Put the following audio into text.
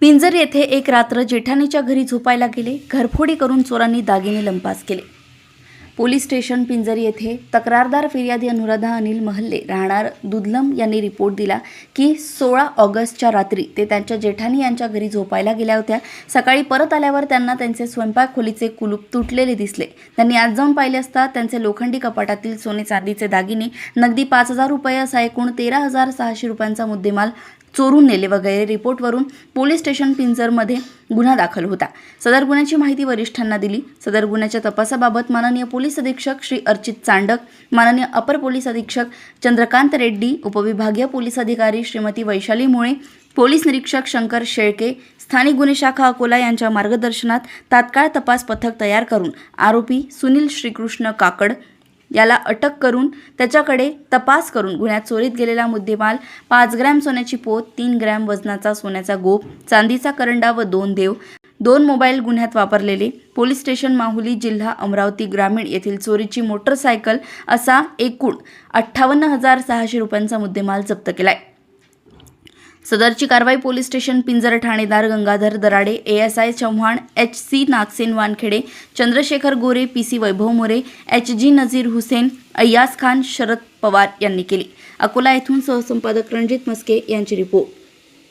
पिंजर येथे एक रात्र जेठानीच्या घरी झोपायला गेले घरफोडी करून चोरांनी दागिने लंपास केले. पोलीस स्टेशन पिंजर येथे तक्रारदार फिर्यादी अनुराधा अनिल महल्ले राहणार दुधलम यांनी रिपोर्ट दिला की सोळा ऑगस्टच्या रात्री ते त्यांच्या जेठानी यांच्या घरी झोपायला गेल्या होत्या. सकाळी परत आल्यावर त्यांना त्यांचे स्वयंपाक खोलीचे कुलूप तुटलेले दिसले. त्यांनी आज जाऊन पाहिले असता त्यांचे लोखंडी कपाटातील सोने चांदीचे दागिने नगदी पाच हजार रुपये असा एकूण तेरा हजार सहाशे रुपयांचा मुद्देमाल चोरून नेले वगैरे रिपोर्टवरून पोलीस स्टेशन पिंजरमध्ये गुन्हा दाखल होता. सदर गुन्ह्याची माहिती वरिष्ठांना दिली. सदर गुन्ह्याच्या तपासाबाबत माननीय पोलीस अधीक्षक श्री अर्चित चांडक माननीय अपर पोलीस अधीक्षक चंद्रकांत रेड्डी उपविभागीय पोलीस अधिकारी श्रीमती वैशाली मुळे पोलीस निरीक्षक शंकर शेळके स्थानिक गुन्हे शाखा अकोला यांच्या मार्गदर्शनात तात्काळ तपास पथक तयार करून आरोपी सुनील श्रीकृष्ण काकड याला अटक करून त्याच्याकडे तपास करून गुन्ह्यात चोरीत गेलेला मुद्देमाल पाच ग्रॅम सोन्याची पोत तीन ग्रॅम वजनाचा सोन्याचा गोप चांदीचा करंडा व दोन देव दोन मोबाईल गुन्ह्यात वापरलेले पोलीस स्टेशन माहुली जिल्हा अमरावती ग्रामीण येथील चोरीची मोटरसायकल असा एकूण अठ्ठावन्न हजार सहाशे रुपयांचा मुद्देमाल जप्त केलाय. सदरची कारवाई police station Pinjar Thanedar Gangadhar Darade ASI I Chavan H C Nagsen Wankhede Chandrashekhar Gore P C Vaibhav More H G Nazir Hussain Ayyas Khan Sharad Pawar यांनी केली. अकोला येथून सहसंपादक रणजित मस्के यांची रिपोर्ट.